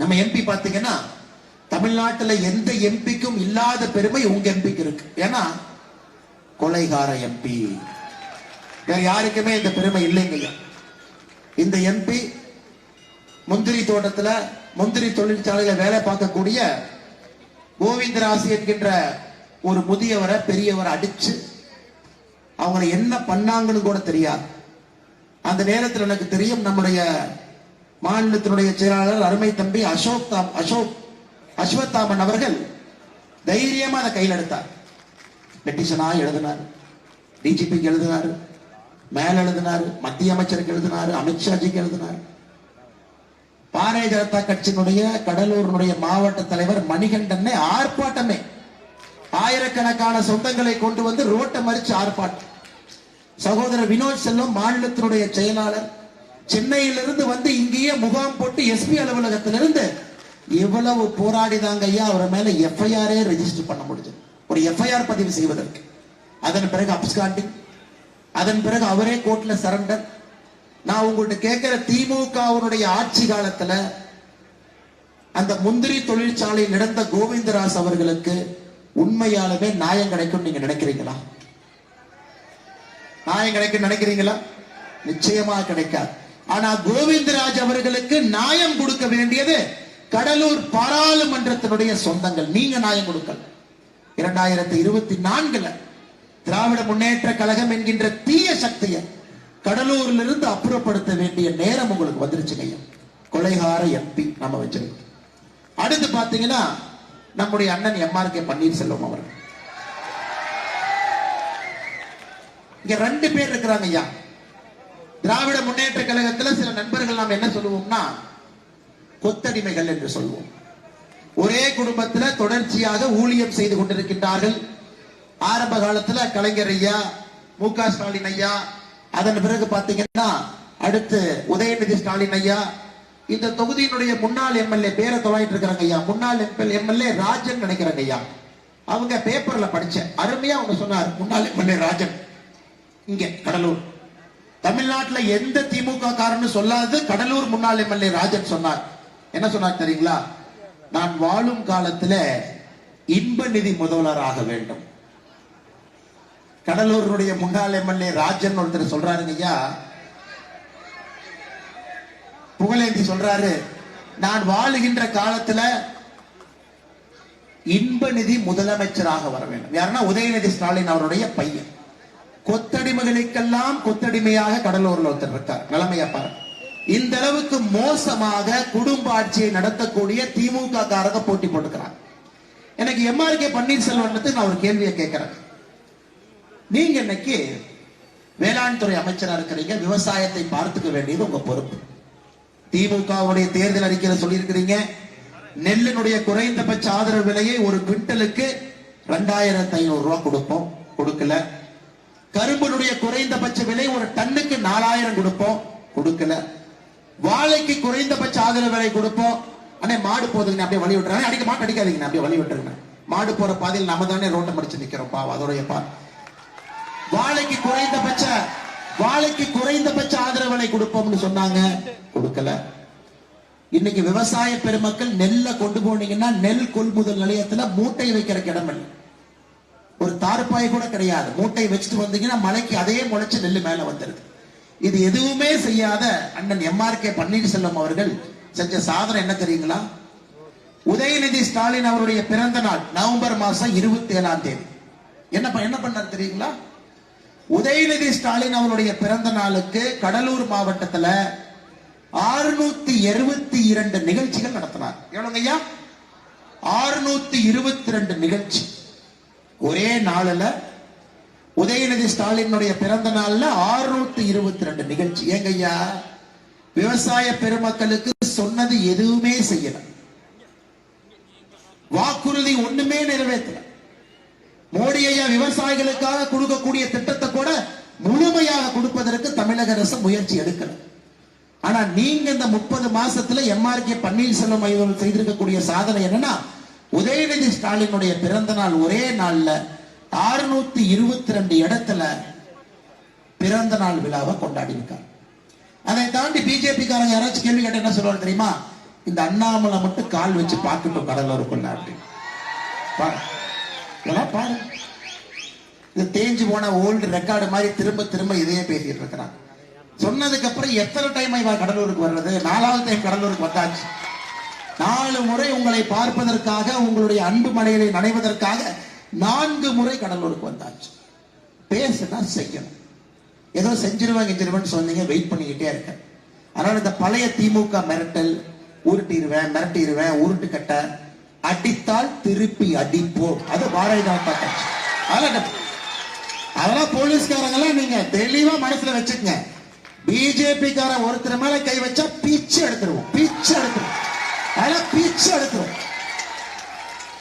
நம்ம எம்பி பாத்தீங்கன்னா தமிழ்நாட்டுல எந்த எம்பிக்கும் இல்லாத பெருமை உங்க எம்பிக்கு இருக்கு. ஏன்னா கொலைகார எம்பி வேற யாருக்குமே இந்த பெருமை இல்லைங்க இந்த எம்பி முந்திரி தோட்டத்துல முந்திரி தொழிற்சாலையில வேலை பார்க்கக்கூடிய கோவிந்தராசி என்கின்ற ஒரு முதியவரை பெரியவரை அடிச்சு அவங்களை என்ன பண்ணாங்கன்னு கூட தெரியாது. அந்த நேரத்தில் எனக்கு தெரியும் நம்முடைய மாநிலத்தினுடைய செயலாளர் அருமை தம்பி அசோக் தாம் அசோக் அஸ்வத்தாமன் அவர்கள் தைரியமா அதை கையில் எடுத்தார். பெட்டிஷனா எழுதினார். டிஜிபிக்கு எழுதினார். மேல எழுதினார். மத்திய அமைச்சருக்கு எழுதினார். அமித்ஷாஜிக்கு எழுதினார். பாரதிய ஜனதா கட்சியினுடைய கடலூரினுடைய மாவட்ட தலைவர் மணிகண்டனை ஆர்ப்பாட்டமே. ஆயிரக்கணக்கான சொந்தங்களை கொண்டு வந்து ரோட்டை மறிச்சு ஆர்ப்பாட்டம். சகோதரர் வினோத் செல்வம் மாநிலத்தினுடைய செயலாளர் சென்னையிலிருந்து வந்து இங்கேயே முகாம் போட்டு எஸ்பி அலுவலகத்திலிருந்து எவ்வளவு போராடிதாங்க ஐயா அவர் மேல எஃப்ஐஆரே ரெஜிஸ்டர் பண்ண முடிஞ்சது. ஒரு எஃப்ஐஆர் பதிவு செய்வதற்கு. அதன் பிறகு அப்ஸ்காண்டிங் அதன் பிறகு அவரே கோர்ட்ல சரண்டர் நான் உங்கள்கிட்ட கேட்கிற திமுகவுடைய ஆட்சி காலத்துல அந்த முந்திரி தொழிற்சாலையில் நடந்த கோவிந்தராஸ் அவர்களுக்கு உண்மையாலுமே நியாயம் கிடைக்கும் நீங்க நினைக்கிறீங்களா? நியாயம் கிடைக்கும் நினைக்கிறீங்களா? நிச்சயமா கிடைக்காது. ஆனா கோவிந்தராஜ் அவர்களுக்கு நியாயம் கொடுக்க வேண்டியது கடலூர் பாராளுமன்றத்தினுடைய சொந்தங்கள். நீங்க நியாயம் கொடுக்கல. இரண்டாயிரத்தி இருபத்தி நான்குல திராவிட முன்னேற்ற கழகம் என்கின்ற தீய சக்தியை கடலூர்ல இருந்து அப்புறப்படுத்த வேண்டிய நேரம் உங்களுக்கு வந்துருச்சுங்க ஐயா. கொலைகார எம்பி நம்ம வச்சிருக்கோம். அடுத்து பாத்தீங்கன்னா நம்முடைய அண்ணன் எம்ஆர் கே பன்னீர்செல்வம் அவர்கள். இங்க ரெண்டு பேர் இருக்கிறாங்க ஐயா. திராவிட முன்னேற்ற கழகத்துல சில நண்பர்கள் நாம் என்ன சொல்லுவோம்னா கொத்தடிமைகள் என்று சொல்லுவோம். ஒரே குடும்பத்துல தொடர்ச்சியாக ஊழியம் செய்து கொண்டிருக்கின்றார்கள். ஆரம்ப காலத்துல கலைஞர் ஐயா மு க ஸ்டாலின் ஐயா அதன் பிறகு பாத்தீங்கன்னா அடுத்து உதயநிதி ஸ்டாலின் ஐயா இந்த தொகுதியினுடைய முன்னாள் எம்எல்ஏ பேரை தொலைட்டு இருக்கிறாங்க ஐயா. முன்னாள் எம்எல்ஏ ராஜன் நினைக்கிறாங்க ஐயா. அவங்க பேப்பர்ல படிச்சேன். அருமையா அவங்க சொன்னார் முன்னாள் எம்எல்ஏ ராஜன். இங்க கடலூர். தமிழ்நாட்டுல எந்த திமுக காரன்னு சொல்லாது கடலூர் முன்னாள் எம்எல்ஏ ராஜன் சொன்னார். என்ன சொன்னார் தெரியுங்களா? நான் வாழும் காலத்துல இன்ப நிதி முதல்வராக வேண்டும். கடலூருடைய முன்னாள் எம்எல்ஏ ராஜன் ஒருத்தர் சொல்றாருங்க ஐயா. புகழேந்தி சொல்றாரு நான் வாழுகின்ற காலத்துல இன்ப நிதி முதலமைச்சராக வர வேண்டும். யாருன்னா உதயநிதி ஸ்டாலின் அவருடைய பையன். கொத்தடிமைகளுக்கெல்லாம் கொத்தடிமையாக கடலூர்ல ஒருத்தர் இருக்கார். நிலைமையா பாரு இந்த அளவுக்கு மோசமாக குடும்ப ஆட்சியை நடத்தக்கூடிய திமுக காரங்க போட்டி போட்டுக்கிறாங்க எனக்கு எம்ஆர் கே பன்னீர்செல்வம் நான் ஒரு கேள்வியை கேட்கிறேன். நீங்க இன்னைக்கு வேளாண் துறை அமைச்சரா இருக்கிறீங்க விவசாயத்தை பார்த்துக்க வேண்டியது உங்க பொறுப்பு. திமுகவுடைய தேர்தல் அறிக்கையில சொல்லியிருக்கிறீங்க நெல்லினுடைய குறைந்தபட்ச ஆதரவு விலையை ஒரு குவிண்டலுக்கு ரெண்டாயிரத்தி ஐநூறு ரூபாய் கொடுப்போம். கொடுக்கல. கரும்புடைய குறைந்தபட்ச விலை ஒரு டன்னுக்கு நாலாயிரம் கொடுப்போம். கொடுக்கல. வாழைக்கு குறைந்தபட்ச ஆதரவு விலை கொடுப்போம். அண்ணே மாடு போதுங்க அப்படியே வழி விட்டுறாங்க அடிக்க மாட்டு அடிக்காதீங்க அப்படியே வழி விட்டுருங்க மாடு போற பாதையில் நம்ம தானே ரோட்டை மடிச்சு நிக்கிறோம். பாவம் அதோடைய பா வாழைக்கு குறைந்தபட்ச வாழைக்கு குறைந்தபட்ச ஆதரவு விலை கொடுப்போம்னு சொன்னாங்க. கொடுக்கல. இன்னைக்கு விவசாய பெருமக்கள் நெல்லை கொண்டு போனீங்கன்னா நெல் கொள்முதல் நிலையத்துல மூட்டை வைக்கிற இடம் இல்லை. ஒரு தார்பாய் கூட கிடையாது. மூட்டை வச்சுட்டு வந்தீங்கன்னா மலைக்கு அதே முளைச்சு நெல் மேல வந்துருது. இது எதுவுமே செய்யாத அண்ணன் எம்ஆர் கே பன்னீர்செல்வம் அவர்கள் செஞ்ச சாதனை என்ன தெரியுங்களா? உதயநிதி ஸ்டாலின் அவருடைய பிறந்த நாள் நவம்பர் மாசம் இருபத்தி ஏழாம் தேதி. என்ன என்ன பண்ணார் தெரியுங்களா? உதயநிதி ஸ்டாலின் அவருடைய பிறந்த நாளுக்கு கடலூர் மாவட்டத்துல ஆறுநூத்தி இருபத்தி இரண்டு நிகழ்ச்சிகள் நடத்தினார். எவ்வளவுங்க ஐயா ஆறுநூத்தி இருபத்தி ரெண்டு நிகழ்ச்சி. ஒரே நாளில் உதயநிதி ஸ்டாலினுடைய பிறந்த நாள்ல ஆறுநூத்தி இருபத்தி ரெண்டு நிகழ்ச்சி. ஏங்கய்யா? விவசாய பெருமக்களுக்கு சொன்னது எதுவுமே செய்யல. வாக்குறுதி ஒண்ணுமே நிறைவேற்றல. மோடி ஐயா விவசாயிகளுக்காக கொடுக்கக்கூடிய திட்டத்தை கூட முழுமையாக கொடுப்பதற்கு தமிழக அரசு முயற்சி எடுக்கல. ஆனா நீங்க இந்த முப்பது மாசத்துல எம்ஆர்கே பன்னீர்செல்வம் செய்திருக்கக்கூடிய சாதனை என்னன்னா உதயநிதி ஸ்டாலினுடைய பிறந்த நாள் ஒரே நாள்ல ஆறுநூத்தி இருபத்தி ரெண்டு இடத்துல பிறந்த நாள் விழாவை கொண்டாடி இருக்கார் அதை தாண்டி பிஜேபி காரங்க யாராச்சும் கேள்வி கேட்ட என்ன சொல்லுவாங்க தெரியுமா? இந்த அண்ணாமலை மட்டும் கால் வச்சு பார்க்கட்டும் கடலூருக்குள்ள அப்படி. பாரு. பாரு. இது தேஞ்சு போன ஓல்டு ரெக்கார்டு மாதிரி திரும்ப திரும்ப இதையே பேசிட்டு இருக்கிறான் சொன்னதுக்கு அப்புறம் எத்தனை டைம் இவன் கடலூருக்கு வர்றது? நாலாவது டைம் கடலூருக்கு வந்தாச்சு. நாலு முறை உங்களை பார்ப்பதற்காக உங்களுடைய அன்பு மலைகளை நனைவதற்காக நான்கு முறை கடலூருக்கு வந்தாச்சு. பேசுனா செய்யணும். ஏதோ செஞ்சிருவேன் செஞ்சிருவேன்னு சொன்னீங்க வெயிட் பண்ணிக்கிட்டே இருக்கேன். அதனால இந்த பழைய திமுக மிரட்டல் உருட்டிடுவேன் மிரட்டிடுவேன் உருட்டு கட்ட அடித்தால் திருப்பி அடிப்போம். அது பாரதிய ஜனதா கட்சி அதெல்லாம் அதெல்லாம் போலீஸ்காரங்களாம் நீங்க தெளிவா மனசுல வச்சுக்கங்க. பிஜேபி காரன் ஒருத்தர் மேல கை வச்சா பிச்சு எடுத்துருவோம். பிச்சு எடுத்துருவோம். அதெல்லாம் பிச்சு எடுத்துருவோம்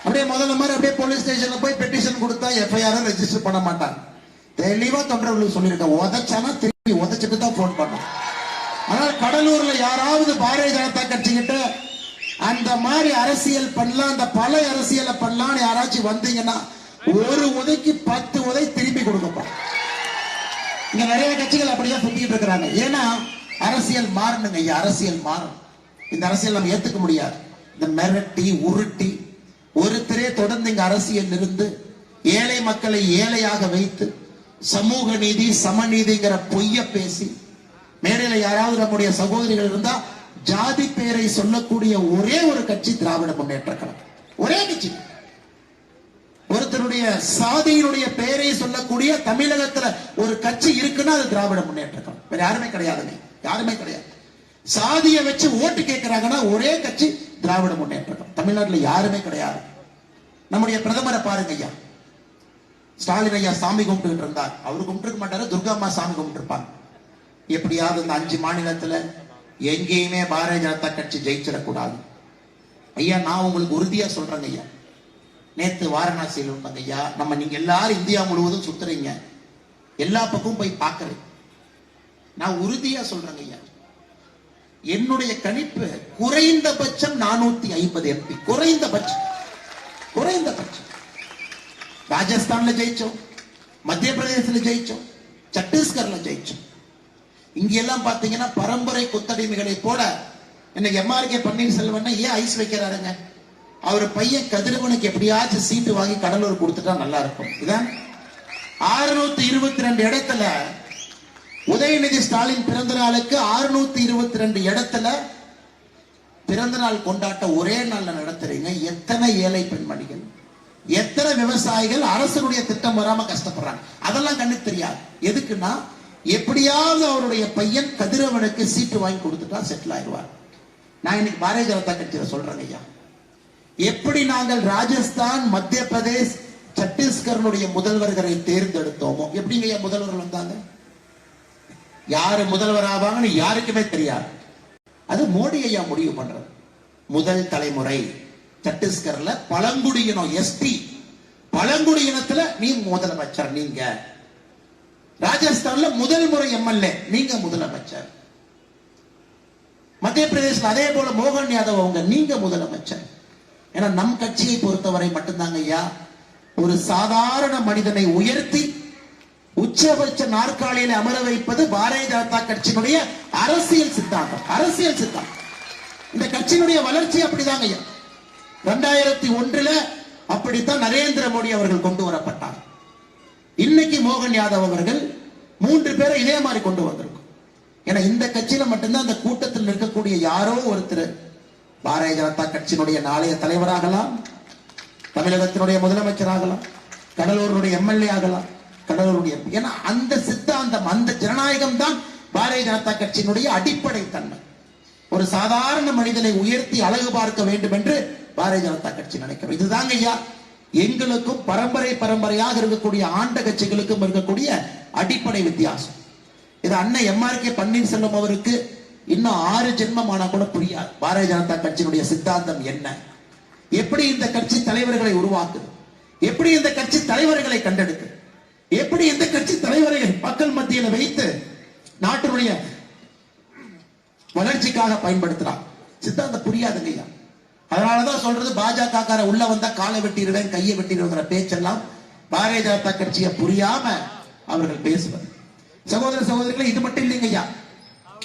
அப்படியே முதல்ல மாதிரி அப்படியே போலீஸ் ஸ்டேஷன்ல போய் பெட்டிஷன் கொடுத்தா எஃப்ஐஆர் ரெஜிஸ்டர் பண்ண மாட்டாங்க தெளிவா தொண்டர்களுக்கு சொல்லியிருக்கேன். உதச்சானா திருப்பி உதச்சிட்டு தான் போன் பண்ணும். ஆனால் கடலூர்ல யாராவது பாரதிய ஜனதா கட்சி கிட்ட அந்த மாதிரி அரசியல் பண்ணலாம் அந்த பல அரசியலை பண்ணலாம்னு யாராச்சும் வந்தீங்கன்னா ஒரு உதைக்கு பத்து உதை திருப்பி கொடுக்கப்பா இங்க நிறைய கட்சிகள் அப்படியே சுத்திட்டு இருக்கிறாங்க. ஏன்னா அரசியல் மாறணுங்க. ஐயா அரசியல் மாறும் இந்த அரசியல் நம்ம ஏத்துக்க முடியாது. இந்த மிரட்டி உருட்டி ஒருத்தரே தொடர்ந்து இங்க அரசியல் இருந்து ஏழை மக்களை ஏழையாக வைத்து சமூக நீதி சமநீதிங்கிற பொய்ய பேசி மேடையில யாராவது நம்முடைய சகோதரிகள் இருந்தா ஜாதி பேரை சொல்லக்கூடிய ஒரே ஒரு கட்சி திராவிட முன்னேற்ற கழகம். ஒரே கட்சி. ஒருத்தருடைய சாதியினுடைய பெயரை சொல்லக்கூடிய தமிழகத்துல ஒரு கட்சி இருக்குன்னா அது திராவிட முன்னேற்ற கழகம். வேற யாருமே கிடையாதுங்க. யாருமே கிடையாது. சாதியை வச்சு ஓட்டு கேட்கிறாங்கன்னா ஒரே கட்சி திராவிட முன்னேற்றம் தமிழ்நாட்டில் யாருமே கிடையாது. நம்முடைய பிரதமரை பாருங்க ஐயா. ஸ்டாலின் ஐயா சாமி கும்பிட்டு இருந்தார். அவர் கும்பிட்டு மாட்டாரு துர்கா அம்மா சாமி கும்பிட்டுருப்பாங்க. எப்படியாவது இந்த அஞ்சு மாநிலத்துல எங்கேயுமே பாரதிய ஜனதா கட்சி ஜெயிச்சிடக்கூடாது. ஐயா நான் உங்களுக்கு உறுதியா சொல்றேங்க ஐயா. நேத்து வாரணாசியில் இருந்தாங்க ஐயா. நம்ம நீங்க எல்லாரும் இந்தியா முழுவதும் சுத்துறீங்க. எல்லா பக்கமும் போய் பார்க்கறேன். நான் உறுதியா சொல்றேங்க ஐயா. என்னுடைய கணிப்பு குறைந்தபட்சம் நானூத்தி ஐம்பது எம்பி குறைந்தபட்சம். குறைந்தபட்சம். ராஜஸ்தான்ல ஜெயிச்சோம். மத்திய பிரதேசத்துல ஜெயிச்சோம். சத்தீஸ்கர்ல ஜெயிச்சோம். இங்க எல்லாம் பாத்தீங்கன்னா பரம்பரை கொத்தடிமைகளை போல இன்னைக்கு எம்ஆர்கே பன்னீர்செல்வன் ஏன் ஐஸ் வைக்கிறாருங்க? அவர் பையன் கதிரவனுக்கு எப்படியாச்சும் சீட்டு வாங்கி கடலூர் கொடுத்துட்டா நல்லா இருக்கும். இதான். ஆறுநூத்தி இருபத்தி ரெண்டு இடத்துல உதயநிதி ஸ்டாலின் பிறந்த நாளுக்கு ஆறுநூத்தி இருபத்தி ரெண்டு இடத்துல பிறந்த நாள் கொண்டாட்ட ஒரே நாள்ல நடத்துறீங்க. எத்தனை ஏழை பெண்மணிகள் எத்தனை விவசாயிகள் அரசனுடைய திட்டம் வராம கஷ்டப்படுறாங்க. அதெல்லாம் கண்ணுக்கு தெரியாது. எதுக்குன்னா எப்படியாவது அவருடைய பையன் கதிரவனுக்கு சீட்டு வாங்கி கொடுத்துட்டா செட்டில் ஆயிடுவார். நான் இன்னைக்கு பாரதிய ஜனதா கட்சியில சொல்றேங்க ஐயா. எப்படி நாங்கள் ராஜஸ்தான் மத்திய பிரதேஷ் சத்தீஸ்கருடைய முதல்வர்களை தேர்ந்தெடுத்தோமோ? எப்படிங்க ஐயா முதல்வர்கள் வந்தாங்க? யாரு முதல்வர் ஆவாங்கன்னு யாருக்குமே தெரியாது. அது மோடி ஐயா முடிவு பண்றது. முதல் தலைமுறை சத்தீஸ்கர்ல பழங்குடியினம் எஸ்டி பழங்குடியினத்துல நீ முதலமைச்சர் நீங்க. ராஜஸ்தான்ல முதல் முறை எம்எல்ஏ நீங்க முதலமைச்சர். மத்திய பிரதேசம் அதே போல மோகன் யாதவ் அவங்க நீங்க முதலமைச்சர். ஏன்னா நம் கட்சியை பொறுத்தவரை மட்டும்தாங்க ஐயா ஒரு சாதாரண மனிதனை உயர்த்தி உச்சபட்ச நாற்காலியில் அமர வைப்பது பாரதிய ஜனதா கட்சியினுடைய அரசியல் சித்தாந்தம் அரசியல் சித்தாந்தம். இந்த கட்சியினுடைய வளர்ச்சி அப்படிதாங்க ஐயா. ரெண்டாயிரத்தி ஒன்றுல அப்படித்தான் நரேந்திர மோடி அவர்கள் கொண்டு வரப்பட்டார். இன்னைக்கு மோகன் யாதவ் அவர்கள் மூன்று பேரை இதே மாதிரி கொண்டு வந்திருக்கும். ஏன்னா இந்த கட்சியில மட்டும்தான் அந்த கூட்டத்தில் இருக்கக்கூடிய யாரோ ஒருத்தர். பாரதிய ஜனதா கட்சியினுடைய நாளைய தலைவராகலாம் தமிழகத்தினுடைய முதலமைச்சராகலாம் கடலூருடைய எம்எல்ஏ ஆகலாம். கடவுளுடைய ஏன்னா அந்த சித்தாந்தம் அந்த ஜனநாயகம் தான் பாரதிய ஜனதா கட்சியினுடைய அடிப்படை தன்மை ஒரு சாதாரண மனிதனை உயர்த்தி அழகு பார்க்க வேண்டும் என்று பாரதிய ஜனதா கட்சி நினைக்கிறோம். இதுதாங்க ஐயா எங்களுக்கும் பரம்பரை பரம்பரையாக இருக்கக்கூடிய ஆண்ட கட்சிகளுக்கும் இருக்கக்கூடிய அடிப்படை வித்தியாசம். இது அண்ணன் எம்ஆர்கே பன்னீர்செல்வம் அவருக்கு இன்னும் ஆறு ஜென்மம் ஆனா கூட புரியாது. பாரதிய ஜனதா கட்சியினுடைய சித்தாந்தம் என்ன? எப்படி இந்த கட்சி தலைவர்களை உருவாக்குது? எப்படி இந்த கட்சி தலைவர்களை கண்டெடுக்குது? எப்படி எந்த கட்சி தலைவரை மக்கள் மத்தியில் வைத்து நாட்டினுடைய வளர்ச்சிக்காக பயன்படுத்துறான் சித்தாந்தம் புரியாதுங்க ஐயா. அதனாலதான் சொல்றது பாஜக கார உள்ள வந்தா காலை வெட்டிடுவேன் கையை வெட்டிடுவேங்கிற பேச்செல்லாம் பாரதிய ஜனதா கட்சியை புரியாம அவர்கள் பேசுவது சகோதர சகோதரிகளை இது மட்டும் இல்லைங்க ஐயா.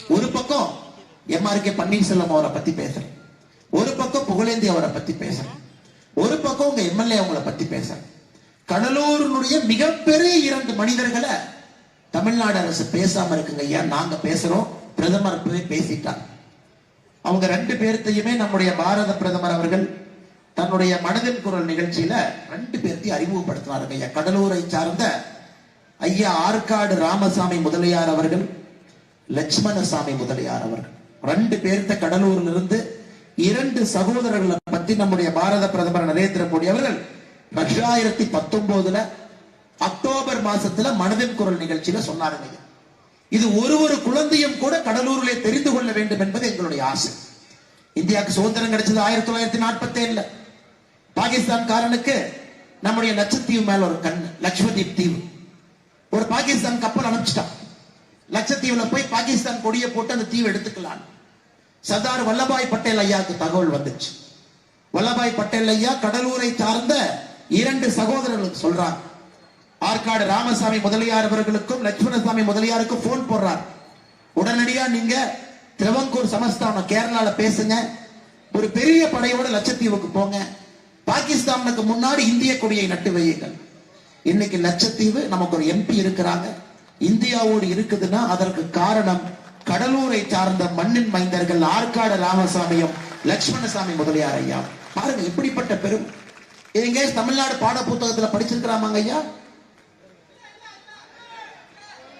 ஒரு பக்கம் எம்ஆர் கே பன்னீர்செல்வம் அவரை பத்தி பேசுறேன். ஒரு பக்கம் புகழேந்தி அவரை பத்தி பேசுறேன். ஒரு பக்கம் உங்க எம்எல்ஏ அவங்கள பத்தி பேசுறேன். கடலூரினுடைய மிகப்பெரிய இரண்டு மனிதர்களை தமிழ்நாடு அரசு பேசாம இருக்குங்க ஐயா. நாங்க பேசுறோம். பிரதமர் போய் பேசிட்டார். அவங்க ரெண்டு பேர்த்தையுமே நம்முடைய பாரத பிரதமர் அவர்கள் தன்னுடைய மனதின் குரல் நிகழ்ச்சியில ரெண்டு பேர்த்தையும் அறிமுகப்படுத்தினாருங்க ஐயா. கடலூரை சார்ந்த ஐயா ஆற்காடு ராமசாமி முதலியார் அவர்கள் லட்சுமணசாமி முதலியார் அவர்கள். ரெண்டு பேர்த்த கடலூரிலிருந்து இரண்டு சகோதரர்களை பத்தி நம்முடைய பாரத பிரதமர் நரேந்திர மோடி அவர்கள் ரெண்டாயிரத்தி பத்தொன்பதுல அக்டோபர் மாசத்துல மனதின் குரல் நிகழ்ச்சியில சொன்னாருங்க. இது ஒரு ஒரு குழந்தையும் கூட கடலூரிலே தெரிந்து கொள்ள வேண்டும் என்பது எங்களுடைய ஆசை. இந்தியாவுக்கு சுதந்திரம் கிடைச்சது ஆயிரத்தி தொள்ளாயிரத்தி நாற்பத்தி ஏழுல பாகிஸ்தான்காரனுக்கு நம்முடைய லட்சத்தீவு மேல ஒரு கண் லட்சுமதீப் தீவு. ஒரு பாகிஸ்தான் கப்பல் அனுப்பிச்சிட்டான். லட்சத்தீவுல போய் பாகிஸ்தான் கொடியை போட்டு அந்த தீவு எடுத்துக்கலாம் சர்தார் வல்லபாய் பட்டேல் ஐயாவுக்கு தகவல் வந்துச்சு. வல்லபாய் பட்டேல் ஐயா கடலூரை சார்ந்த இரண்டு சகோதரர்களுக்கு சொல்றார். ஆற்காடு ராமசாமி முதலியார் அவர்களுக்கும் லட்சுமணசாமி முதலியாருக்கும் போன் போடுறார். உடனடியா நீங்க திருவங்கூர் சமஸ்தானம் கேரளால பேசுங்க. ஒரு பெரிய படையோட லட்சத்தீவுக்கு போங்க. பாகிஸ்தானுக்கு முன்னாடி இந்திய கொடியை நட்டு வையுங்கள். இன்னைக்கு லட்சத்தீவு நமக்கு ஒரு எம்பி இருக்கிறாங்க. இந்தியாவோடு இருக்குதுன்னா அதற்கு காரணம் கடலூரை சார்ந்த மண்ணின் மைந்தர்கள் ஆற்காடு ராமசாமியும் லட்சுமணசாமி முதலியார் ஐயா. பாருங்க எப்படிப்பட்ட பெரும் எங்க தமிழ்நாடு பாட புத்தகத்துல படிச்சிருக்கிறாமாங்க ஐயா?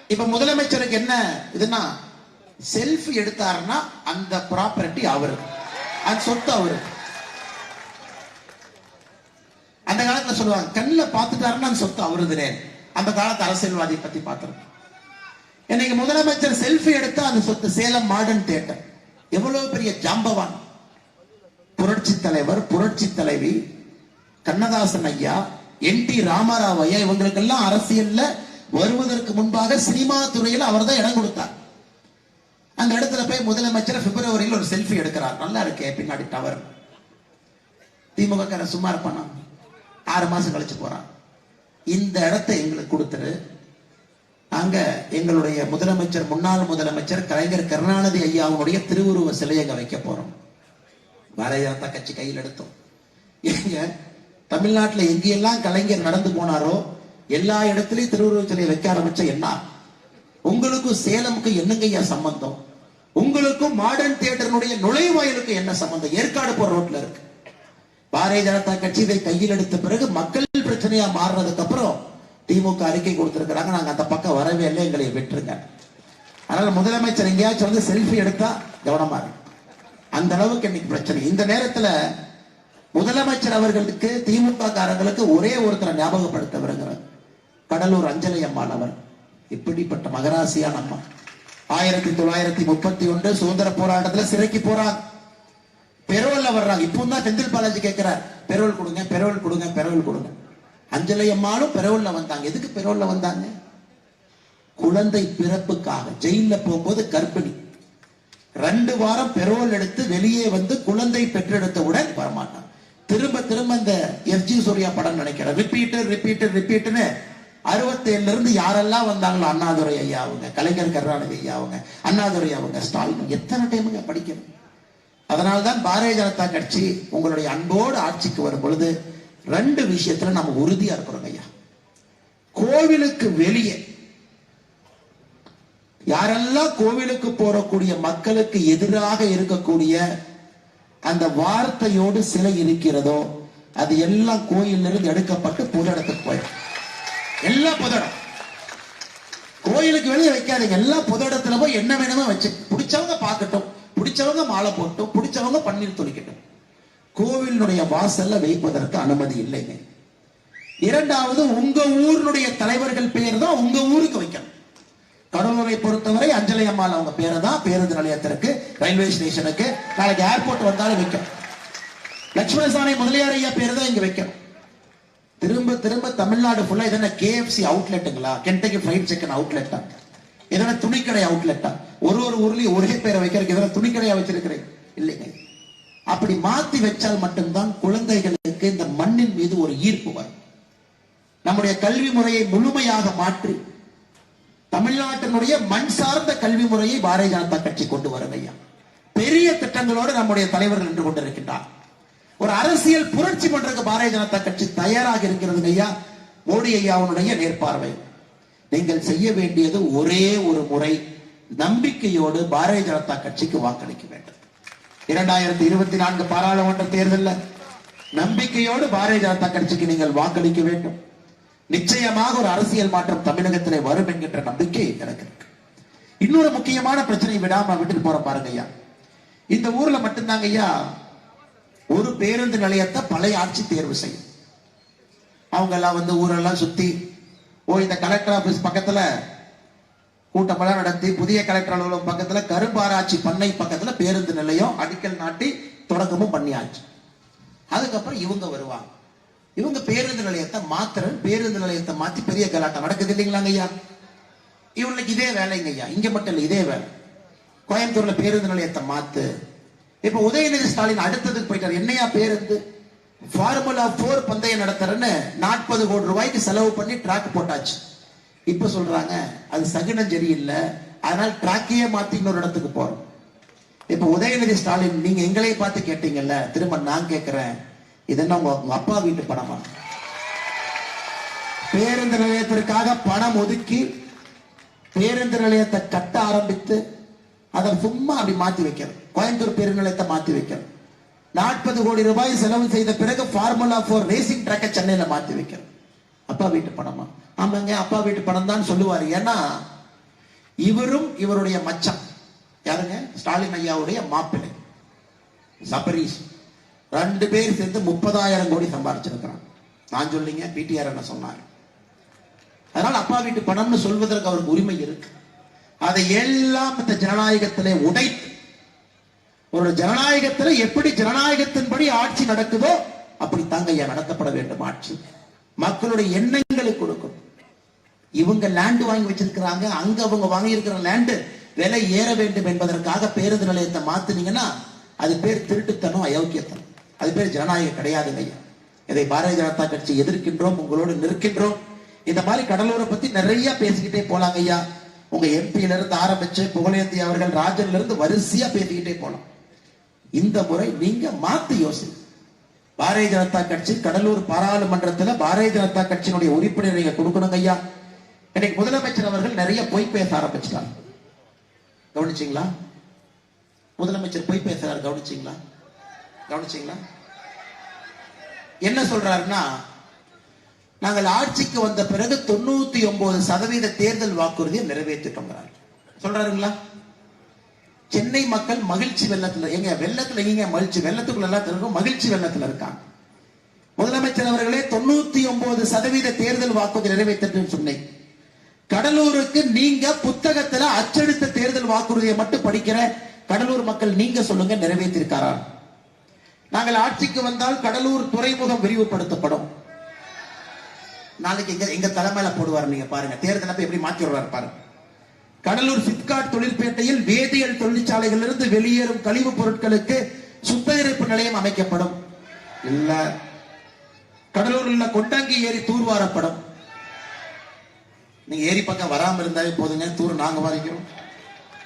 இப்ப முதலமைச்சருக்கு என்ன இதுன்னா செல்ஃபி எடுத்தாருன்னா அந்த ப்ராப்பர்ட்டி அவருக்கு அந்த சொத்து அவருக்கு அந்த காலத்துல சொல்லுவாங்க கண்ணுல பார்த்துட்டாருன்னா அந்த சொத்து அவருதுனே. அந்த காலத்து அரசியல்வாதியை பத்தி பார்த்துருக்கோம் இன்னைக்கு முதலமைச்சர் செல்ஃபி எடுத்தா அந்த சொத்து சேலம் மாடர்ன் தியேட்டர். எவ்வளவு பெரிய ஜாம்பவான். புரட்சி தலைவர் புரட்சி தலைவி கண்ணதாசன் ஐயா என் டி ராமராவ் ஐயா இவங்களுக்கெல்லாம் அரசியல்ல வருவதற்கு முன்பாக சினிமா துறையில் அவர் தான் இடம் கொடுத்தார். அந்த இடத்துல போய் முதலமைச்சர் பிப்ரவரியில் ஒரு செல்ஃபி எடுக்கிறார். நல்லா இருக்கே பின்னாடி டவர் திமுக சும்மா இருப்பானா? ஆறு மாசம் கழிச்சு போறான். இந்த இடத்தை எங்களுக்கு கொடுத்துரு. அங்க எங்களுடைய முதலமைச்சர் முன்னாள் முதலமைச்சர் கலைஞர் கருணாநிதி ஐயாவுடைய திருவுருவ சிலையை வைக்க போறோம். பாரதிய ஜனதா கட்சி கையில் எடுத்தோம். எங்க? தமிழ்நாட்டில் எங்கெல்லாம் கலைஞர் நடந்து போனாரோ எல்லா இடத்துலயும் திருவுருவ சிலையை வைக்க ஆரம்பிச்ச என்ன? உங்களுக்கும் சேலமுக்கு என்னங்க ஐயா சம்பந்தம்? உங்களுக்கும் மாடர்ன் தியேட்டருடைய நுழைவாயிலுக்கு என்ன சம்பந்தம்? ஏற்காடு போற ரோட்ல இருக்கு. பாரதிய ஜனதா கட்சி இதை கையில் எடுத்த பிறகு மக்கள் பிரச்சனையா மாறினதுக்கு அப்புறம் திமுக அறிக்கை கொடுத்திருக்கிறாங்க. நாங்க அந்த பக்கம் வரவே இல்லை. எங்களை விட்டுருங்க. அதனால முதலமைச்சர் எங்கேயாச்சும் வந்து செல்ஃபி எடுத்தா கவனமா இருக்கு. அந்த அளவுக்கு இன்னைக்கு பிரச்சனை. இந்த நேரத்துல முதலமைச்சர் அவர்களுக்கு திமுக காரங்களுக்கு ஒரே ஒருத்தரை ஞாபகப்படுத்த வருகிறார் கடலூர் அஞ்சலி அம்மாள் அவர். இப்படிப்பட்ட மகராசியான அம்மா. ஆயிரத்தி தொள்ளாயிரத்தி முப்பத்தி ஒன்று சுதந்திர போராட்டத்துல சிறைக்கு போறாங்க. பெரோல்ல வர்றாங்க. இப்போ தான் செந்தில் பாலாஜி கேட்கிறார் பெரோல் கொடுங்க பெரோல் கொடுங்க பெரோல் கொடுங்க. அஞ்சலி அம்மாளும் பெரோல்ல வந்தாங்க. எதுக்கு பெரோல்ல வந்தாங்க? குழந்தை பிறப்புக்காக. ஜெயில போகும்போது கர்ப்பிணி. ரெண்டு வாரம் பெரோல் எடுத்து வெளியே வந்து குழந்தை பெற்றெடுத்தவுடன் வரமாட்டாங்க. திரும்ப திரும்ப இந்த எஸ்ஜி சூர்யா படம் நினைக்கிறேன். ரிப்பீட்டர் ரிப்பீட்டர் ரிப்பீட்டுன்னு அறுபத்தேழுல இருந்து யாரெல்லாம் வந்தாங்களோ அண்ணாதுரை ஐயா அவங்க கலைஞர் கருணாநிதி ஐயா அவங்க அண்ணாதுரை அவங்க ஸ்டாலின் எத்தனை டைமுங்க படிக்கணும்? அதனால்தான் பாரதிய ஜனதா கட்சி உங்களுடைய அன்போடு ஆட்சிக்கு வரும் பொழுது ரெண்டு விஷயத்துல நம்ம உறுதியா இருக்கிறோம் ஐயா. கோவிலுக்கு வெளியே யாரெல்லாம் கோவிலுக்கு போறக்கூடிய மக்களுக்கு எதிராக இருக்கக்கூடிய அந்த வார்த்தையோடு சிலை இருக்கிறதோ அது எல்லாம் கோயிலிருந்து எடுக்கப்பட்டு பொது இடத்துக்கு போயிடும். எல்லாம் பொது இடம் கோயிலுக்கு வெளியே வைக்காதீங்க. எல்லாம் பொது இடத்துல போய் என்ன வேணுமோ வச்சு. பிடிச்சவங்க பார்க்கட்டும். பிடிச்சவங்க மாலை போட்டும். பிடிச்சவங்க பன்னீர் துளிக்கட்டும். கோவிலினுடைய வாசல்ல வைப்பதற்கு அனுமதி இல்லைங்க. இரண்டாவது உங்க ஊரினுடைய தலைவர்கள் பேர் தான் உங்க ஊருக்கு வைக்கணும். கடலூரை பொறுத்தவரை அஞ்சலி அம்மாள் அவங்க பேரை தான் பேருந்து நிலையத்திற்கு ரயில்வே ஸ்டேஷனுக்கு நாளைக்கு ஏர்போர்ட் வந்தாலும் வைக்கணும் லட்சுமணசாமி முதலியார் ஐயா பேர் தான் இங்க வைக்கணும் திரும்ப திரும்ப தமிழ்நாடு ஃபுல்லா இதென்ன கேஎஃப்சி அவுட்லெட்டுங்களா கென்டக்கி ஃப்ரைட் சிக்கன் அவுட்லெட்டா எதனா துணிக்கடை அவுட்லெட்டா ஒரு ஒரு ஊர்லயும் ஒரே பேரை வைக்கிறதுக்கு எதனா துணிக்கடையா வச்சிருக்கிறேன் இல்லைங்க. அப்படி மாத்தி வச்சால் மட்டும்தான் குழந்தைகளுக்கு இந்த மண்ணின் மீது ஒரு ஈர்ப்பு வரும். நம்முடைய கல்வி முறையை முழுமையாக மாற்றி தமிழ்நாட்டினுடைய மண் சார்ந்த கல்வி முறையை பாரதிய ஜனதா கட்சி கொண்டு வரும் ஐயா பெரிய திட்டங்களோடு நம்முடைய தலைவர்கள் நின்று கொண்டிருக்கின்றார். ஒரு அரசியல் புரட்சி பண்றதுக்கு பாரதிய ஜனதா கட்சி தயாராக இருக்கிறது ஐயா? மோடி ஐயாவுடைய நேர்பார்வை. நீங்கள் செய்ய வேண்டியது ஒரே ஒரு முறை நம்பிக்கையோடு பாரதிய ஜனதா கட்சிக்கு வாக்களிக்க வேண்டும். இரண்டாயிரத்தி இருபத்தி நான்கு பாராளுமன்ற தேர்தலில் நம்பிக்கையோடு பாரதிய ஜனதா கட்சிக்கு நீங்கள் வாக்களிக்க வேண்டும். நிச்சயமாக ஒரு அரசியல் மாற்றம் தமிழகத்திலே வரும் என்கின்ற நம்பிக்கை எனக்கு இருக்கு. இன்னொரு முக்கியமான பிரச்சனை விடாம விட்டுட்டு போற பாருங்க ஐயா. இந்த ஊர்ல மட்டும்தாங்க ஐயா ஒரு பேருந்து நிலையத்தை பழைய ஆட்சி தேர்வு செய்யும். அவங்க எல்லாம் வந்து ஊரெல்லாம் சுத்தி ஓ இந்த கலெக்டர் ஆபீஸ் பக்கத்துல கூட்டமெல்லாம் நடத்தி புதிய கலெக்டர் அலுவலகம் பக்கத்துல கருப்பாராய்ச்சி பண்ணை பக்கத்துல பேருந்து நிலையம் அடிக்கல் நாட்டி தொடக்கமும் பண்ணியாச்சு. அதுக்கப்புறம் இவங்க வருவாங்க. இவங்க பேருந்து நிலையத்தை மாத்திர பேருந்து நிலையத்தை மாத்தி பெரிய கலாட்டம் நடக்குது இல்லைங்களாங்க ஐயா இவனுக்கு இதே வேலைங்க ஐயா. இங்க மட்டும் இல்லை இதே வேலை. கோயம்புத்தூர்ல பேருந்து நிலையத்தை மாத்து. இப்ப உதயநிதி ஸ்டாலின் அடுத்ததுக்கு போயிட்டார். என்னையா பேருந்து? ஃபார்முலா போர் பந்தயம் நடத்துறேன்னு நாற்பது கோடி ரூபாய்க்கு செலவு பண்ணி ட்ராக் போட்டாச்சு. இப்ப சொல்றாங்க அது சகுனம் சரியில்லை. அதனால ட்ராக்கையே மாத்தி இன்னொரு இடத்துக்கு போறோம். இப்ப உதயநிதி ஸ்டாலின் நீங்க எங்களையும் பார்த்து கேட்டீங்கல்ல திரும்ப நான் கேட்கிறேன் இது உங்க உங்க அப்பா வீட்டு பணமா பேருந்து நிலையத்திற்காக பணம் ஒதுக்கி பேருந்து நிலையத்தை கட்ட ஆரம்பித்து அதை சும்மா அப்படி மாத்தி வைக்கிறது கோயம்புத்தூர் பேருந்து நிலையத்தை மாத்தி வைக்கிறது நாற்பது கோடி ரூபாய் செலவு செய்த பிறகு ஃபார்முலா போர் ரேசிங் ட்ராக்கை சென்னையில மாத்தி வைக்கிறது அப்பா வீட்டு பணமா ஆமாங்க அப்பா வீட்டு பணம் தான் சொல்லுவாரு. ஏன்னா இவரும் இவருடைய மச்சம் யாருங்க? ஸ்டாலின் ஐயாவுடைய மாப்பிள்ளை. சபரீஷ். ரெண்டு பேர் சேர்ந்து முப்பதாயிரம் கோடி சம்பாதிச்சிருக்கிறான் நான் சொல்லிங்க பிடிஆர் என்ன சொன்னார்? அதனால அப்பா வீட்டு பணம்னு சொல்வதற்கு அவருக்கு உரிமை இருக்கு. அதை எல்லாம் இந்த ஜனநாயகத்திலே உடைத்து ஒரு ஜனநாயகத்துல எப்படி ஜனநாயகத்தின்படி ஆட்சி நடக்குதோ அப்படி தாங்க ஐயா நடத்தப்பட வேண்டும் ஆட்சி. மக்களுடைய எண்ணங்களை கொடுக்கும். இவங்க லேண்ட் வாங்கி வச்சிருக்கிறாங்க அங்க அவங்க வாங்கி இருக்கிற விலை ஏற வேண்டும் என்பதற்காக பேருந்து நிலையத்தை மாத்துனீங்கன்னா அது பேர் திருட்டுத்தனம் அயோக்கியத்தனம். அது பேர் ஜனநாயகம் கிடையாதுங்க ஐயா. இதை பாரதிய ஜனதா கட்சி எதிர்க்கின்றோம் உங்களோடு நிற்கின்றோம். இந்த மாதிரி கடலூரை பத்தி நிறைய பேசிக்கிட்டே போலாங்க ஐயா. உங்க எம்பியில இருந்து ஆரம்பிச்சு புகழேந்தி அவர்கள் ராஜன்ல இருந்து வரிசையா பேசிக்கிட்டே போலாம். இந்த முறை நீங்க மாத்தி யோசி பாரதிய ஜனதா கட்சி கடலூர் பாராளுமன்றத்துல பாரதிய ஜனதா கட்சியினுடைய உறுப்பினர் நீங்க கொடுக்கணுங்க ஐயா. இன்னைக்கு முதலமைச்சர் அவர்கள் நிறைய பொய் பேச ஆரம்பிச்சிட்டாங்க கவனிச்சிங்களா? முதலமைச்சர் பொய் பேசுறாரு கவனிச்சீங்களா? கவனிச்சீங்களா? என்ன சொல்றாருன்னா நாங்கள் ஆட்சிக்கு வந்த பிறகு தொண்ணூத்தி ஒன்பது சதவீத தேர்தல் வாக்குறுதியை நிறைவேற்றிட்டோங்கிறார். சொல்றாருங்களா? சென்னை மக்கள் மகிழ்ச்சி வெள்ளத்துல எங்க வெள்ளத்துல எங்க மகிழ்ச்சி? வெள்ளத்துக்குள்ள எல்லாம் இருக்கும் மகிழ்ச்சி வெள்ளத்துல இருக்காங்க. முதலமைச்சர் அவர்களே தொண்ணூத்தி ஒன்பது சதவீத தேர்தல் வாக்குறுதி நிறைவேற்றேன்னு சொன்னேன். கடலூருக்கு நீங்க புத்தகத்துல அச்சடித்த தேர்தல் வாக்குறுதியை மட்டும் படிக்கிற கடலூர் மக்கள் நீங்க சொல்லுங்க நிறைவேற்றிருக்காரா? நாங்கள் ஆட்சிக்கு வந்தால் கடலூர் துறைமுகம் விரிவுபடுத்தப்படும். நாளைக்கு எங்க எங்க தலைமையில போடுவார் நீங்க பாருங்க. தேர்தல் அப்ப எப்படி மாற்றி வருவார் பாருங்க. கடலூர் சிப்காட் தொழிற்பேட்டையில் வேதியியல் தொழிற்சாலைகளிலிருந்து வெளியேறும் கழிவுப் பொருட்களுக்கு சுத்திகரிப்பு நிலையம் அமைக்கப்படும். இல்ல கடலூரில் உள்ள கொண்டாங்கி ஏரி தூர்வாரப்படும் நீங்க ஏரி பக்கம் வராம இருந்தாலே போதுங்க. தூர் நாங்க வரைக்கும்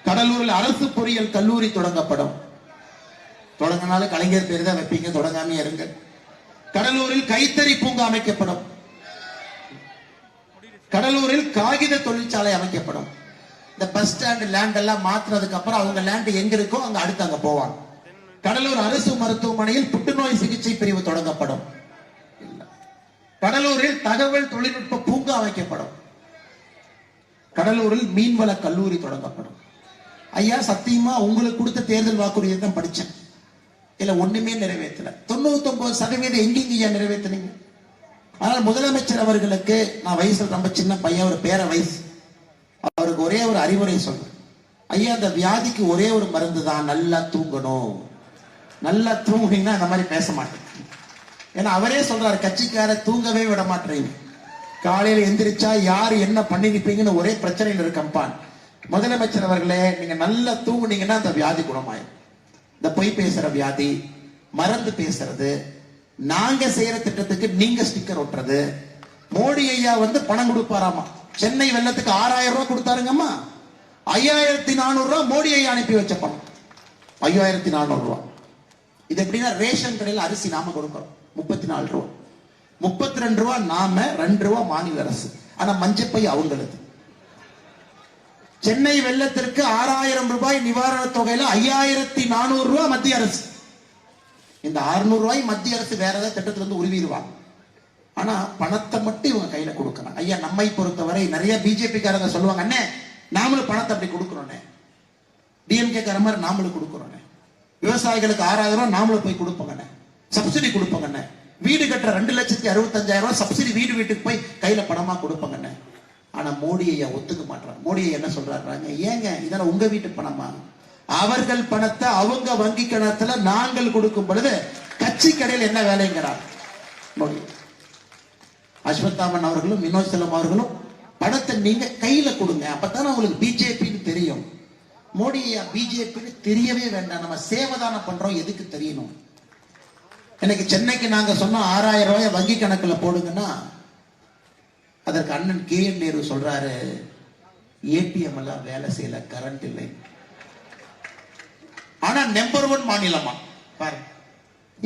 கடலூரில் அரசு பொறியியல் கல்லூரி தொடங்கப்படும். தொடங்கினாலும் கலைஞர் பேர் தான் வைப்பீங்க தொடங்காம இருங்க. கடலூரில் கைத்தறி பூங்கா அமைக்கப்படும். கடலூரில் காகித தொழிற்சாலை அமைக்கப்படும். இந்த பஸ் ஸ்டாண்ட் லேண்ட் எல்லாம் மாத்துறதுக்கு அப்புறம் அவங்க லேண்ட் எங்க இருக்கோ அங்க அடுத்து அங்க போவாங்க. கடலூர் அரசு மருத்துவமனையில் புற்றுநோய் சிகிச்சை பிரிவு தொடங்கப்படும். கடலூரில் தகவல் தொழில்நுட்ப பூங்கா அமைக்கப்படும். கடலூரில் மீன்வள கல்லூரி தொடங்கப்படும். ஐயா சத்தியமா உங்களுக்கு கொடுத்த தேர்தல் வாக்குறுதியை தான் படிச்சேன். இல்ல ஒண்ணுமே நிறைவேற்றல. தொண்ணூத்தி ஒன்பது சதவீதம் எங்கேயும் ஐயா நிறைவேற்றினீங்க. ஆனால் முதலமைச்சர் அவர்களுக்கு நான் வயசுல ரொம்ப சின்ன பையன் ஒரு பேர வயசு. அவருக்கு ஒரே ஒரு அறிவுரை சொல்றேன். ஐயா அந்த வியாதிக்கு ஒரே ஒரு மருந்து தான் நல்லா தூங்கணும். நல்லா தூங்குனீங்கன்னா அந்த மாதிரி பேச மாட்டேன். ஏன்னா அவரே சொல்றாரு கட்சிக்கார தூங்கவே விட மாட்டேறீங்க. காலையில எந்திரிச்சா யார் என்ன பண்ணிருப்பீங்கன்னு ஒரே பிரச்சனையில் இருக்கம்பான் முதலமைச்சர் அவர்களே நீங்க நல்லா தூங்குனீங்கன்னா அந்த வியாதி குணமாயிரும். இந்த பொய் பேசுற வியாதி மறந்து பேசுறது நாங்க செய்யற திட்டத்துக்கு நீங்க ஸ்டிக்கர் ஒட்டுறது. மோடி ஐயா வந்து பணம் கொடுப்பாராமா? சென்னை வெள்ளத்துக்கு ஆறாயிரம் ரூபாய் கொடுத்தாருங்கம்மா. ஐயாயிரத்தி நானூறு ரூபாய் மோடி ஐயா அனுப்பி வச்ச பணம். ஐயாயிரத்தி நானூறு ரூபாய். இது எப்படின்னா ரேஷன் கடையில் அரிசி நாம கொடுக்கறோம். முப்பத்தி நாலு ரூபா முப்பத்தி ரெண்டு ரூபா நாம ரெண்டு ரூபா மாநில அரசு. ஆனா மஞ்சப்பை அவங்களது. சென்னை வெள்ளத்திற்கு ஆறாயிரம் ரூபாய் நிவாரண தொகையில ஐயாயிரத்தி நானூறு ரூபாய் மத்திய அரசு. இந்த 600 ரூபாய் மத்திய அரசு வேற ஏதாவது திட்டத்துல இருந்து உருவிடுவாங்க ஆனா பணத்தை மட்டும் இவங்க கையில கொடுக்கணும். ஐயா நம்மை பொறுத்தவரை நிறைய பிஜேபி காரங்க சொல்லுவாங்க அண்ணே நாமளும் பணத்தை அப்படி கொடுக்குறோண்ணே டிஎம்கே கார மாதிரி நாமளும் கொடுக்கிறோண்ணே விவசாயிகளுக்கு ஆறாயிரம் ரூபாய் நாமளும் போய் கொடுப்போங்கண்ணே. சப்சிடி கொடுப்போங்கண்ணே. வீடு கட்டுற ரெண்டு லட்சத்தி அறுபத்தஞ்சாயிரம் ரூபாய் சப்சிடி வீடு வீட்டுக்கு போய் கையில பணமா கொடுப்போங்கண்ணே. ஆனா மோடி ஐயா ஒத்துக்க மாட்டாங்க மோடி என்ன சொல்றாங்க ஏங்க இதெல்லாம் உங்க வீட்டு பணமா? அவர்கள் பணத்தை அவங்க வங்கி கணத்துல நாங்கள் கொடுக்கும் பொழுது கட்சி கடையில் என்ன வேலைங்கிறார்? மோடி. அஸ்வத்தாமன் அவர்களும் வினோத் செல்லம் அவர்களும் பணத்தை நீங்க கையில கொடுங்க. அப்பதானே உங்களுக்கு பிஜேபின்னு தெரியும். மோடி பிஜேபின்னு தெரியவே வேண்டாம். நம்ம சேவதானம் பண்றோம் எதுக்கு தெரியணும்? இன்னைக்கு சென்னைக்கு நாங்க சொன்னோம் ஆறாயிரம் ரூபாய் வங்கி கணக்குல போடுங்கன்னா அதற்கு அண்ணன் கே என் நேரு சொல்றாரு ஏடிஎம் எல்லாம் வேலை செய்யல கரண்ட் இல்லை. ஆனா நம்பர் ஒன் மாநிலமா? பாருங்க.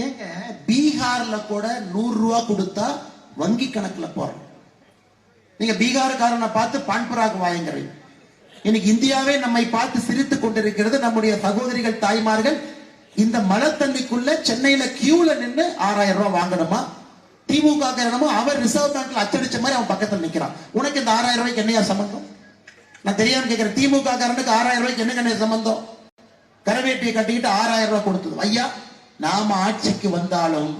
ஏங்க பீகார்ல கூட நூறு ரூபா கொடுத்தா வங்கி கணக்குல போறோம். நீங்க பீகாருக்காரனை பார்த்து பான்பராக் வாங்குறீங்க. இன்னைக்கு இந்தியாவே நம்மை பார்த்து சிரித்துக் கொண்டிருக்கிறது நம்முடைய சகோதரிகள் தாய்மார்கள். இந்த மலத்தண்ணிக்குள்ள சென்னையில கியூல நின்று ஆறாயிரம் ரூபாய் வாங்கணுமா? திமுக காரணமோ அவர் ரிசர்வ் பேங்க்ல அச்சடிச்ச மாதிரி அவன் பக்கத்துல நிக்கிறான். உனக்கு இந்த ஆறாயிரம் ரூபாய்க்கு என்னையா சம்பந்தம்? நான் தெரியாம கேட்கிறேன் திமுக காரனுக்கு ஆறாயிரம் ரூபாய்க்கு என்ன என்ன சம்பந்தம்? கரவேட்டியை கட்டிக்கிட்டு ஆறாயிரம் ரூபாய் கொடுத்தது. ஐயா நாம ஆட்சிக்கு வந்தாலும்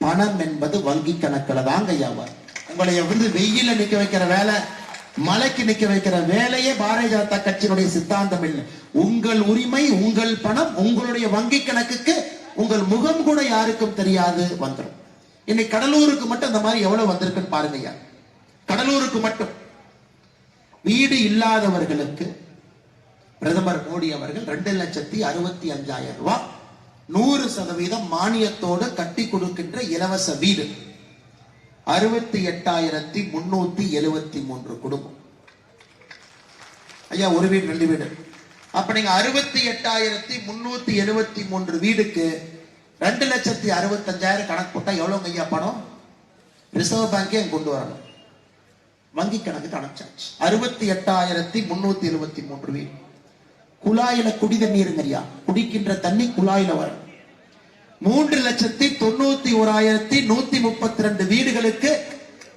பணம் என்பது வங்கி கணக்கில் தாங்க ஐயா உங்களை வந்து வெயில நிக்க வைக்கிற வேலை மலைக்கு நிக்க வைக்கிற வேலையே பாரதிய ஜனதா கட்சியினுடைய சித்தாந்தம் இல்லை. உங்கள் உரிமை உங்கள் பணம் உங்களுடைய வங்கி கணக்குக்கு உங்கள் முகம் கூட யாருக்கும் தெரியாது வந்துடும் இன்னைக்கு கடலூருக்கு மட்டும் அந்த மாதிரி எவ்வளவு வந்திருக்குன்னு பாருங்கய்யா கடலூருக்கு மட்டும். வீடு இல்லாதவர்களுக்கு பிரதமர் மோடி அவர்கள் ரெண்டு லட்சத்தி அறுபத்தி அஞ்சாயிரம் ரூபாய் நூறு சதவீதம் மானியத்தோடு கட்டி கொடுக்கின்ற இலவச வீடு. அறுபத்தி எட்டாயிரத்தி முன்னூத்தி எழுபத்தி மூன்று குடும்பம். ஐயா ஒரு வீடு ரெண்டு வீடு. அப்ப நீங்க அறுபத்தி எட்டாயிரத்தி முன்னூத்தி எழுபத்தி மூன்று வீடுக்கு ரெண்டு லட்சத்தி அறுபத்தஞ்சாயிரம் கணக்கு போட்டா எவ்வளவு ஐயா பணம்? ரிசர்வ் பேங்கே கொண்டு வரணும். வங்கி கணக்கு அனுப்பிச்சாச்சு அறுபத்தி எட்டாயிரத்தி முன்னூத்தி இருபத்தி மூன்று வீடு குழாயில குடி தண்ணீருங்க ஐயா குடிக்கின்ற தண்ணி குழாயில வரும். மூன்று லட்சத்தி தொண்ணூத்தி ஓராயிரத்தி நூத்தி முப்பத்தி ரெண்டு வீடுகளுக்கு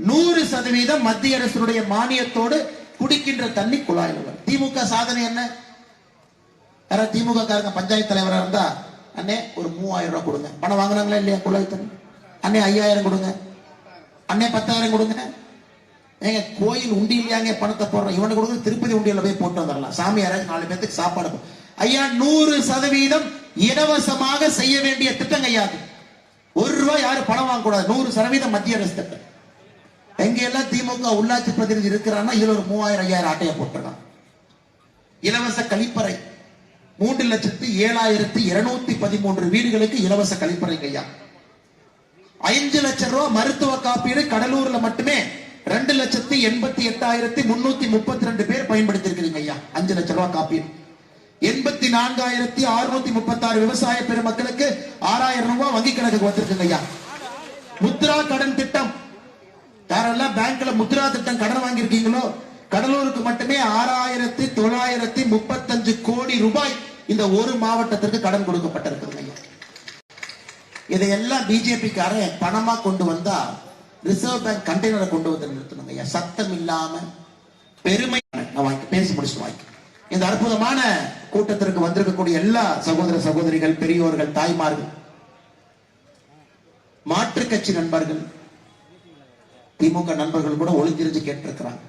நூறு சதவீதம் மத்திய அரசுடைய மானியத்தோடு குடிக்கின்ற தண்ணி குழாயில வரும். திமுக சாதனை என்ன? யாராவது திமுக காரங்க பஞ்சாயத்து தலைவரா இருந்தா அண்ணே ஒரு மூவாயிரம் ரூபாய் கொடுங்க. பணம் வாங்குறாங்களா இல்லையா குலத்தன் அண்ணே ஐயாயிரம் கொடுங்க. அண்ணே பத்தாயிரம் கொடுங்க. ஏங்க கோயில் உண்டியிலையாங்க பணத்தை போடுறோம். இவனுக்கு கொடுங்க திருப்பதி உண்டியில் போய் போட்டு வந்துடலாம். சாமி யாராவது நாலு பேர்த்துக்கு சாப்பாடு ஐயா நூறு சதவீதம் இலவசமாக செய்ய வேண்டிய திட்டங்க ஐயா ஒரு ரூபாய் யாரும் பணம் வாங்கக்கூடாது. நூறு சதவீதம் மத்திய அரசு திட்டம். எங்க எல்லாம் திமுக உள்ளாட்சி பிரதிநிதி இருக்கிறான்னா இதுல ஒரு மூவாயிரம் ஐயாயிரம் ஆட்டையை போட்டுருக்கான் இலவச கழிப்பறை. மூன்று லட்சத்தி ஏழாயிரத்தி இருநூத்தி பதிமூன்று வீடுகளுக்கு இலவச கழிப்பறைங்க ஐயா. ஐந்து லட்சம் ரூபாய் மருத்துவ காப்பீடு கடலூர்ல மட்டுமே ரெண்டு லட்சத்தி எண்பத்தி எட்டாயிரத்தி முன்னூத்தி முப்பத்தி ரெண்டு பேர் பயன்படுத்தி இருக்கிறீங்க ஐயா. அஞ்சு லட்சம் ரூபாய் காப்பீடு. எண்பத்தி நான்காயிரத்தி அறுநூத்தி முப்பத்தி ஆறு விவசாய பெருமக்களுக்கு ஆறாயிரம் ரூபாய் வங்கி கணக்கு வந்திருக்குங்க ஐயா. முத்ரா கடன் திட்டம். யாரெல்லாம் பேங்க்ல முத்ரா திட்டம் கடன் வாங்கியிருக்கீங்களோ கடலூருக்கு மட்டுமே ஆறாயிரத்தி தொள்ளாயிரத்தி முப்பத்தஞ்சு கோடி ரூபாய் இந்த ஒரு மாவட்டத்திற்கு கடன் கொடுக்கப்பட்டிருக்கிறது ஐயா. இதையெல்லாம் பிஜேபிக்காரன் பணமா கொண்டு வந்தா ரிசர்வ் பேங்க் கண்டெய்னரை கொண்டு வந்து நிறுத்தணுங்க ஐயா. சத்தம் இல்லாம பெருமை நான் பேசி முடிச்சுட்டு வாங்கி. இந்த அற்புதமான கூட்டத்திற்கு வந்திருக்கக்கூடிய எல்லா சகோதர சகோதரிகள் பெரியோர்கள் தாய்மார்கள் மாற்றுக் கட்சி நண்பர்கள் திமுக நண்பர்கள் கூட ஒளிஞ்சிருந்து கேட்டிருக்கிறாங்க.